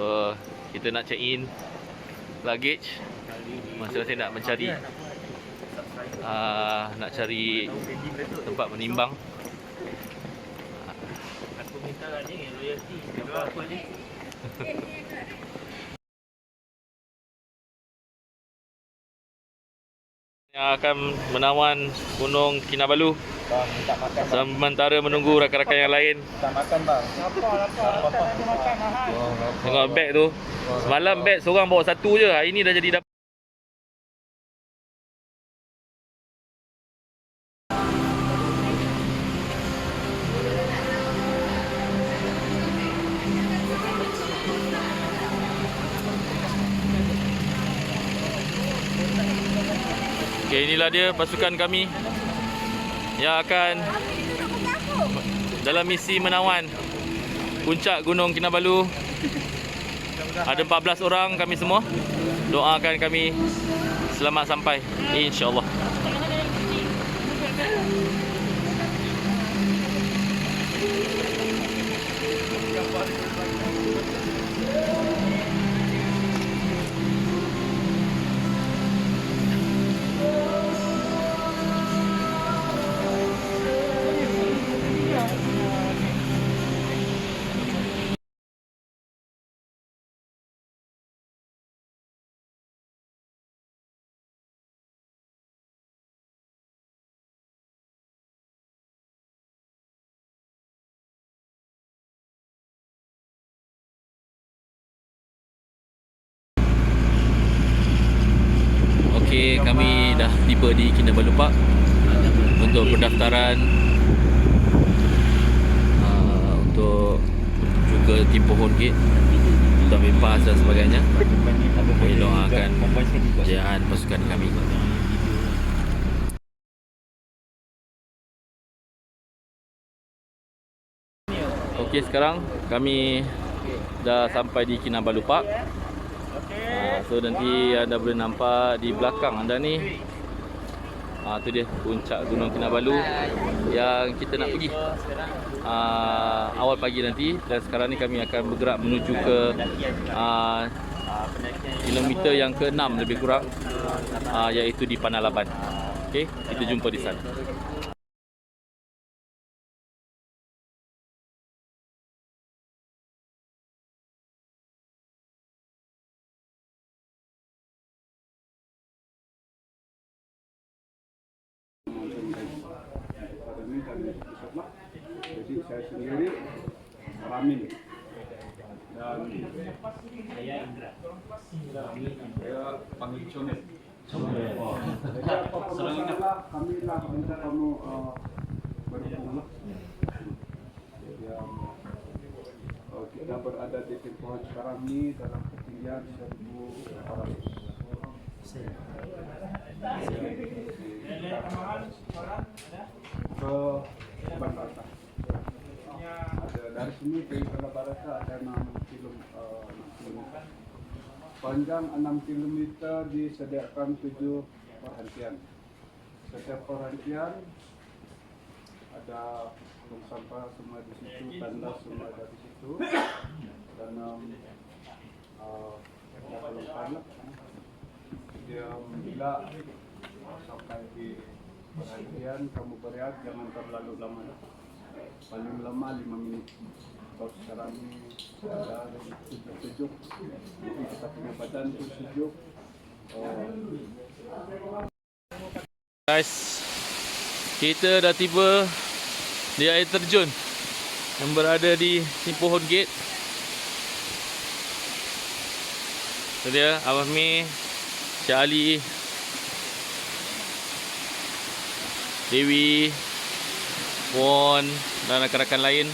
So kita nak check in luggage. Masing-masing nak mencari uh, nak cari tempat menimbang. Aku minta lah ni royalty. Gambar apa ni? akan menawan Gunung Kinabalu Bang, makan sementara menunggu rakan-rakan yang lain. Minta makan bang. Lapar, lapar. Tak ada makan mahal. Tengok beg tu. Semalam beg seorang bawa satu je. Hari ni dah jadi dapat. Okay, inilah dia pasukan kami yang akan dalam misi menawan puncak Gunung Kinabalu. Ada 14 orang kami semua. Doakan kami selamat sampai insya-Allah. Kami dah tiba di Kinabalu Park untuk pendaftaran uh, untuk menuju ke Timpohon Gate untuk ambil pas dan sebagainya. Kami doakan kejayaan pasukan kami. Okey, sekarang kami dah sampai di Kinabalu Park. Ha, so nanti anda boleh nampak di belakang anda ni Ha, tu dia puncak Gunung Kinabalu yang kita nak pergi uh, awal pagi nanti dan sekarang ni kami akan bergerak menuju ke uh, kilometer yang ke-6 lebih kurang uh, iaitu di Panalaban. Okey, kita jumpa di sana. Saya sendiri Ramin. Dan Saya Indra. saya panggil Comel jadi apapun masalah kami lah minta kamu uh, uh, kita berada di tempoh sekarang ini dalam ketinggian 1.400 ke Bandara. Ada dari sini ke Bandara ada 6 kilo, uh, 6 kilometer. Panjang 6 km disediakan 7 perhentian. Setiap perhentian ada tong sampah semua di situ, tanda semua ada di situ. Dan um, uh, kalau panas, dia bila sampai di perhatian kamu berehat jangan terlalu lama paling lama 5 menit kalau sekarang ini ada sejuk-sejuk jadi kita punya badan tu sejuk oh, Guys, kita dah tiba di air terjun yang berada di Timpohon Gate. Itu dia Abah Mi, Cik Ali, Dewi, Won dan rakan-rakan lain.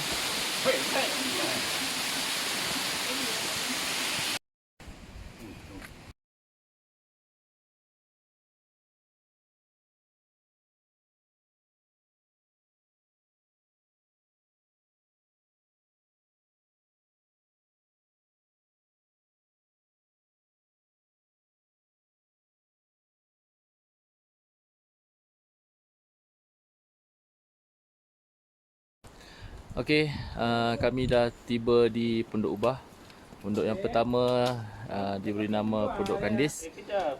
Okey, uh, kami dah tiba di Pondok Ubah Pondok yang pertama uh, diberi nama Pondok Kandis.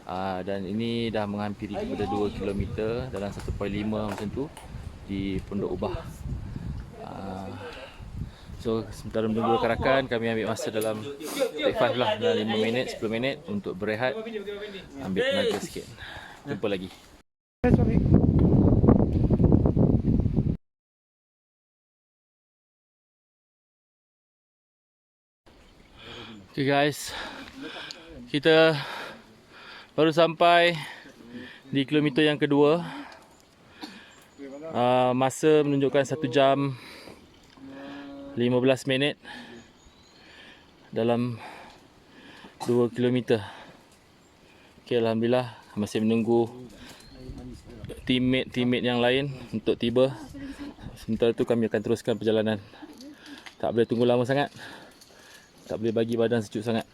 Uh, dan ini dah menghampiri kepada 2 km dalam 1.5 macam tu di Pondok Ubah. Uh, so sementara menunggu rakan-rakan kami ambil masa dalam take 5 lah dalam 5 minit 10 minit untuk berehat ambil tenaga sikit. Jumpa lagi. Okay guys. Kita Baru sampai Di kilometer yang kedua. Uh, Masa menunjukkan 1 jam 15 minit Dalam 2 kilometer. Okay Alhamdulillah Masih menunggu Teammate-teammate yang lain Untuk tiba. Sementara tu kami akan teruskan perjalanan. Tak boleh tunggu lama sangat tak boleh bagi badan sejuk sangat.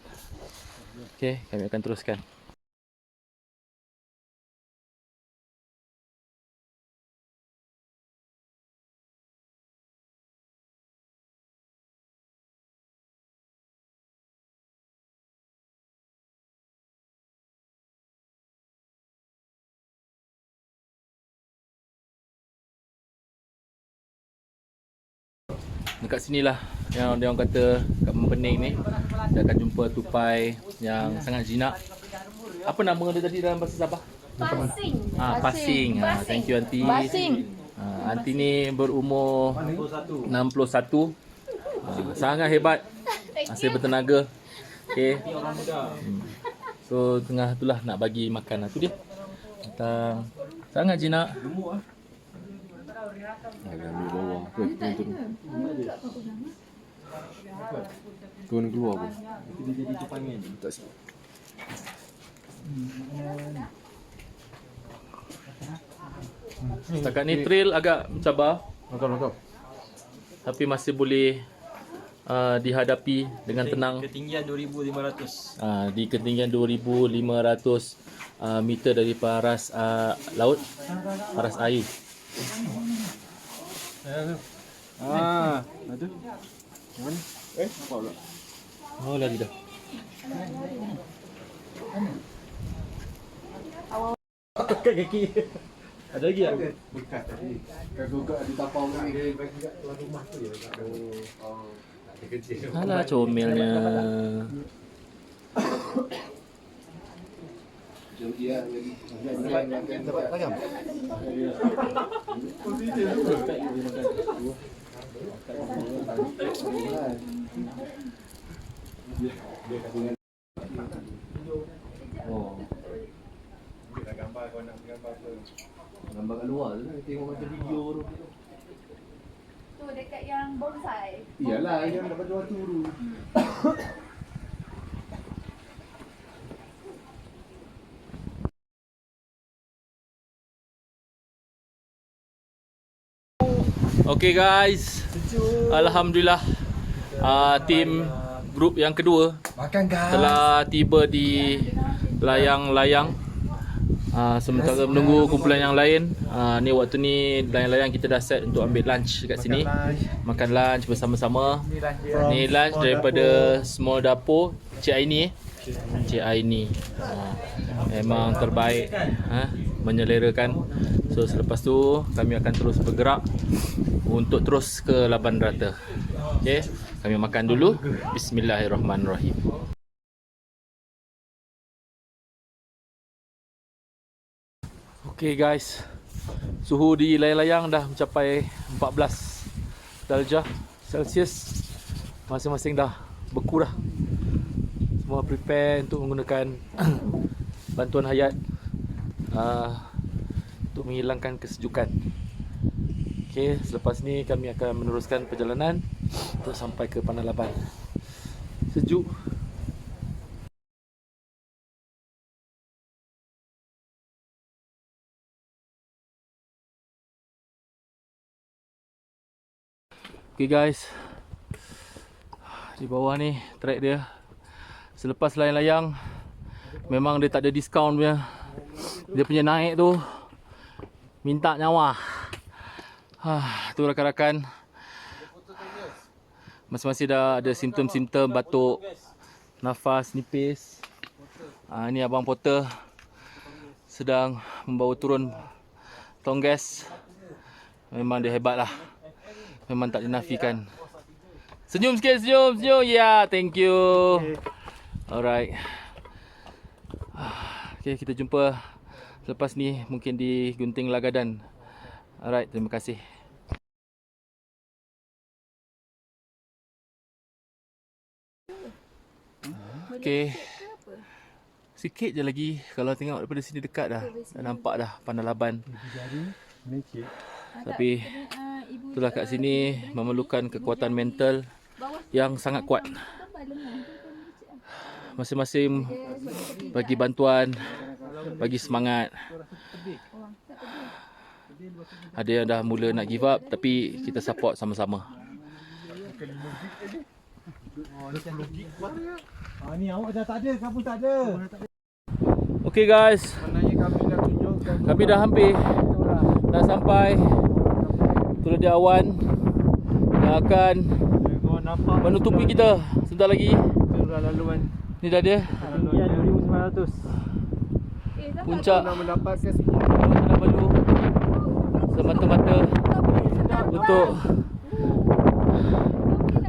Okey, kami akan teruskan. Dekat sinilah yang dia orang kata kat Mempening ni dia akan jumpa tupai yang sangat jinak. Apa nama dia tadi dalam bahasa Sabah? Pasing. Ah, Pasing. Ah, thank you aunty. Pasing. Ah, aunty ni berumur 61. Ah, sangat hebat. Masih bertenaga. Okey. Hmm. So tengah itulah nak bagi makan. Itu dia. Datang. Sangat jinak. Agak ambil bawah ke turun. Turun keluar pun. Dia jadi cupangan. Tak siap. Setakat ni trail agak mencabar. Makan makan. Tapi masih boleh uh, dihadapi dengan tenang. Ketinggian 2500. uh, di ketinggian 2500 uh, meter dari paras uh, laut paras air Ah, ada. Yang mana? Eh, apa pula? oh lari dah Ada lagi tak? Bekas tadi. Kau buka di tapau ni. Dia bagi kat tuan rumah tu je. Oh. Alah comelnya Dapat lagam. Gambar kat luar tu tengok macam video tu. Tu dekat yang bonsai. Iyalah, yang dapat jual turu. Okay guys Alhamdulillah uh, Tim Grup yang kedua. Telah tiba di Layang-layang. Uh, Sementara menunggu kumpulan yang lain. Uh, Ni waktu ni Layang-layang kita dah set Untuk ambil lunch kat sini. Makan lunch bersama-sama. Ni lunch daripada Small Dapur. Cik Aini eh? Cik Aini. Uh, Memang terbaik ha? Menyelerakan So selepas tu Kami akan terus bergerak Untuk terus ke Laban Rata. Okay Kami makan dulu. Bismillahirrahmanirrahim. Okay guys. Suhu di layang-layang dah mencapai 14 darjah Celsius. Masing-masing dah beku dah Semua prepare untuk menggunakan Bantuan hayat. Uh, Untuk menghilangkan kesejukan. Okay, selepas ni kami akan meneruskan perjalanan Untuk sampai ke Panalaban Sejuk. Okay guys. Di bawah ni track dia. Selepas layang-layang Memang dia tak ada diskaun punya. Dia punya naik tu Minta nyawa ha, Tu rakan-rakan Masing-masing dah ada simptom-simptom batuk nafas nipis. Ah ni abang porter sedang membawa turun tong gas. Memang dia hebat lah. Memang tak dinafikan. Senyum sikit, senyum, senyum. Ya, yeah, thank you. Alright. Okay, kita jumpa selepas ni mungkin di Gunting Lagadan. Alright, terima kasih. Okay. Sikit je lagi kalau tengok daripada sini dekat dah. Dah nampak dah Pandalaban. Tapi itulah kat sini memerlukan kekuatan mental yang sangat kuat. Masing-masing bagi bantuan, bagi semangat. Ada yang dah mula nak give up tapi kita support sama-sama. Ah ni awak dah tak ada, kamu tak ada. Okay guys, kami dah hampir dah sampai Turun di awan yang akan menutupi kita sebentar lagi. Ni dah dia Ketinggian 2900 puncak nak mendapatkan Kinabalu semata-mata untuk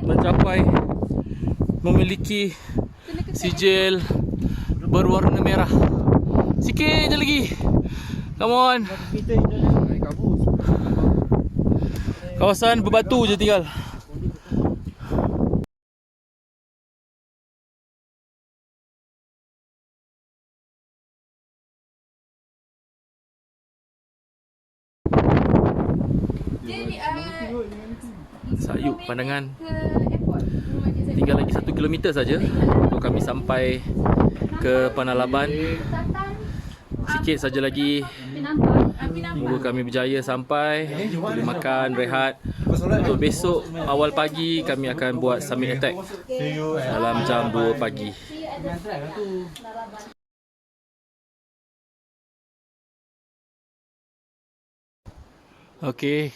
mencapai memiliki sijil berwarna merah. Sikit je lagi. Come on. Kawasan berbatu je tinggal. Dia di uh, Sayup pandangan. Tinggal lagi 1 km saja untuk kami sampai ke Panalaban. Sikit saja lagi. Moga kami berjaya sampai Boleh makan, rehat Untuk besok awal pagi Kami akan buat summit attack Dalam jam 2 pagi. Okey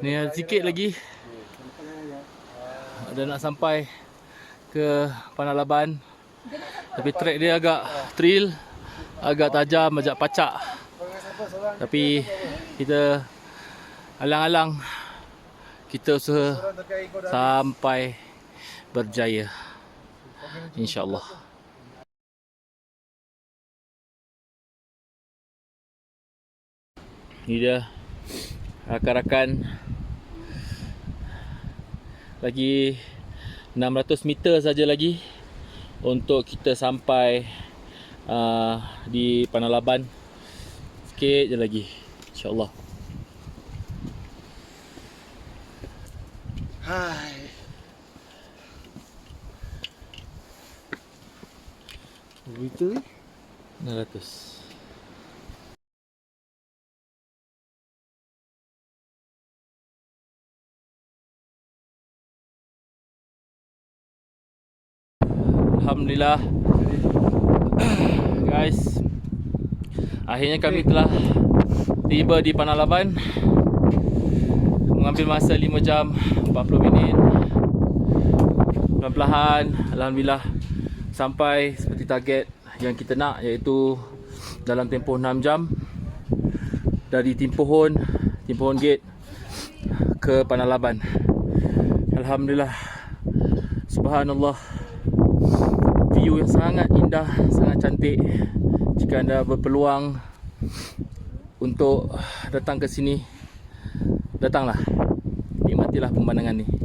Ni sikit lagi Dah nak sampai Ke Panalaban Tapi track dia agak Trail Agak tajam Agak pacak. Tapi Kita Alang-alang Kita usaha Sampai Berjaya. InsyaAllah. Ni dia Rakan-rakan Lagi 600 meter saja lagi Untuk kita sampai uh, Di Panalaban Sikit je lagi InsyaAllah Hai. Berita ni? 600 Alhamdulillah. Guys Akhirnya kami telah Tiba di Panalaban Mengambil masa 5 jam 40 minit. Perlahan-lahan Alhamdulillah Sampai seperti target Yang kita nak Iaitu Dalam tempoh 6 jam Dari Timpohon Timpohon Gate Ke Panalaban Alhamdulillah. Subhanallah view yang sangat indah, sangat cantik. Jika anda berpeluang untuk datang ke sini, datanglah. Nikmatilah pemandangan ni.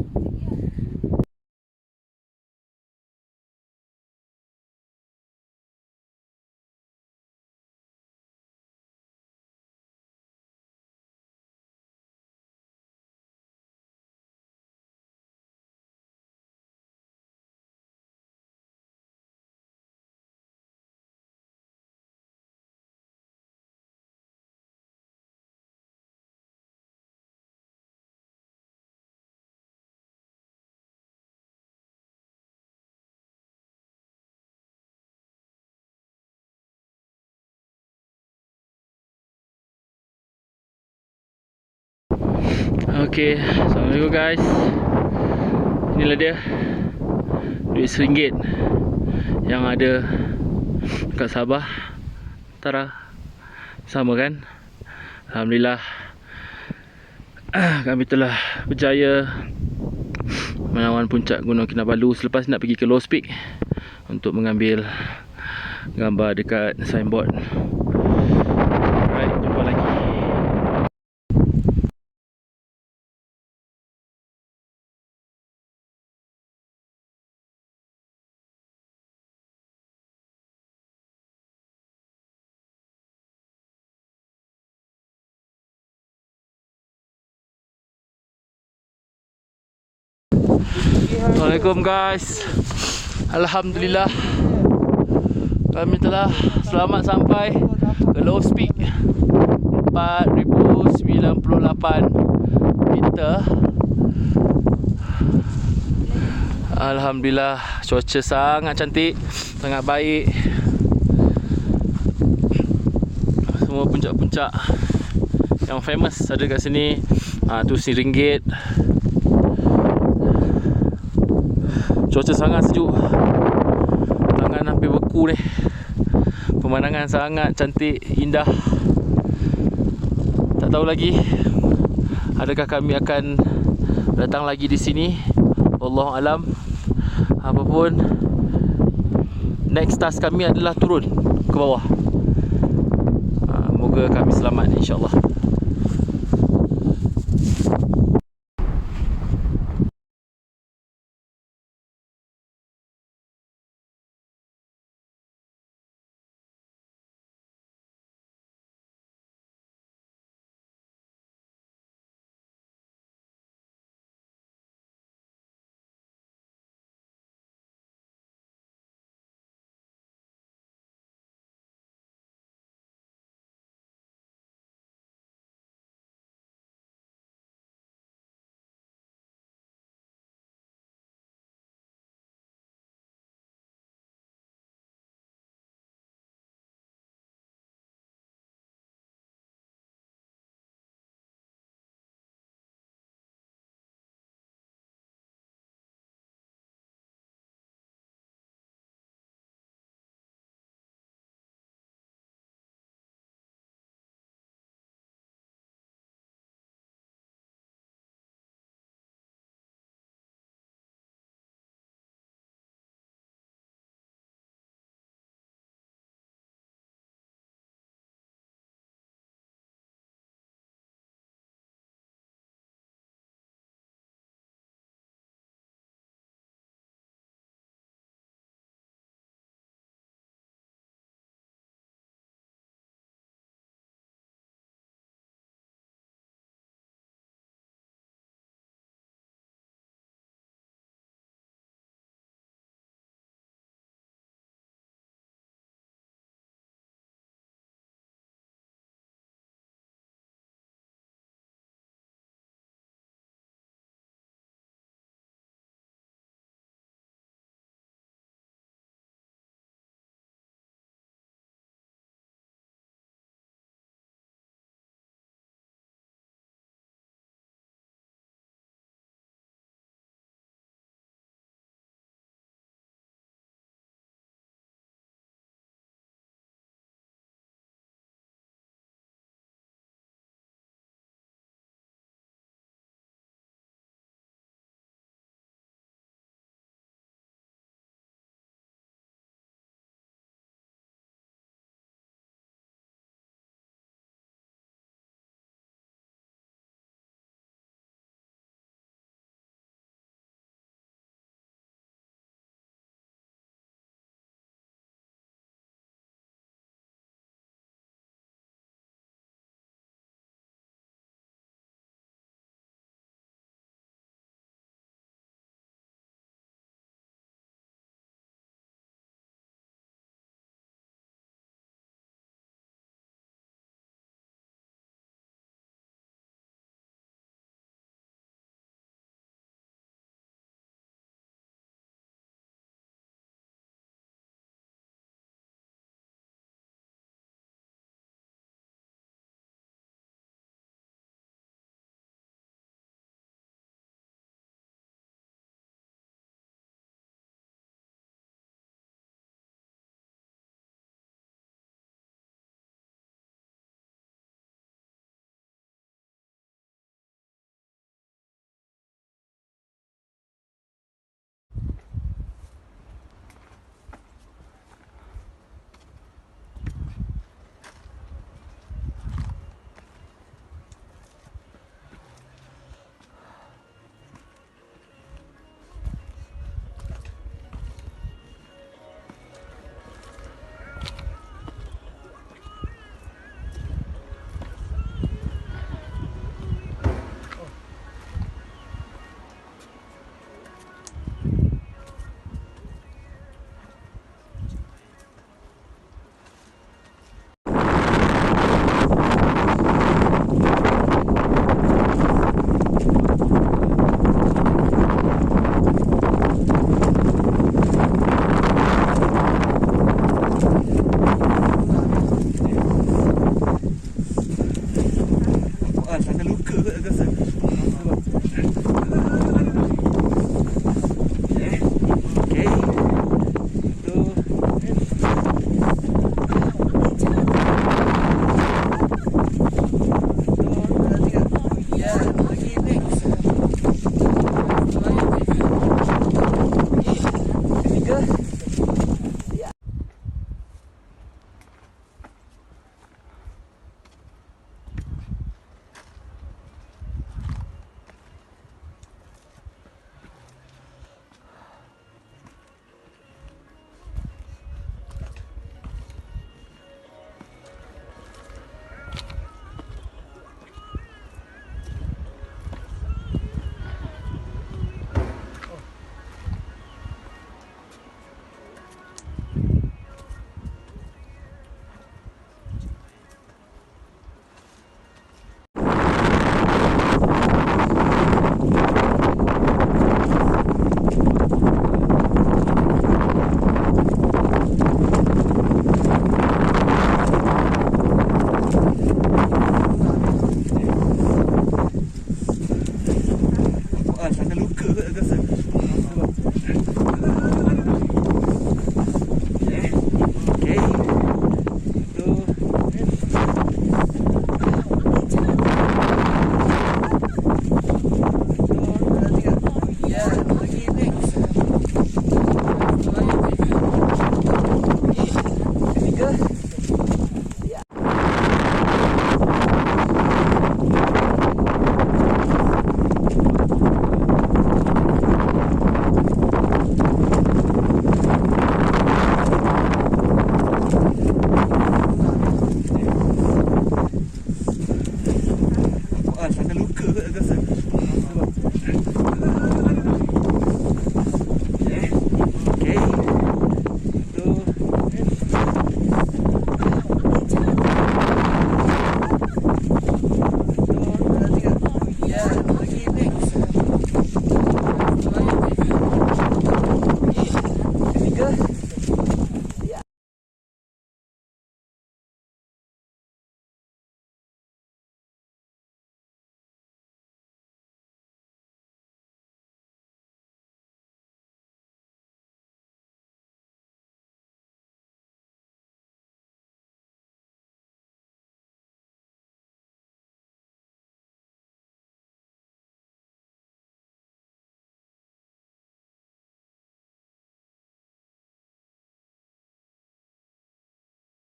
Okay, Assalamualaikum guys. Inilah dia. Duit RM1 yang ada kat Sabah. Tara sama kan? Alhamdulillah. Kami telah berjaya menawan puncak Gunung Kinabalu. Selepas nak pergi ke Low Peak untuk mengambil gambar dekat signboard Assalamualaikum guys. Alhamdulillah. Kami telah selamat sampai ke Low Peak 4098 meter. Alhamdulillah cuaca sangat cantik Sangat baik. Semua puncak-puncak Yang famous ada kat sini. Ha, Tu RM1 Cuaca sangat sejuk. Tangan hampir beku ni Pemandangan sangat cantik Indah. Tak tahu lagi Adakah kami akan Datang lagi di sini? Allah alam. Apapun Next task kami adalah turun Ke bawah. Ha, Moga kami selamat insyaAllah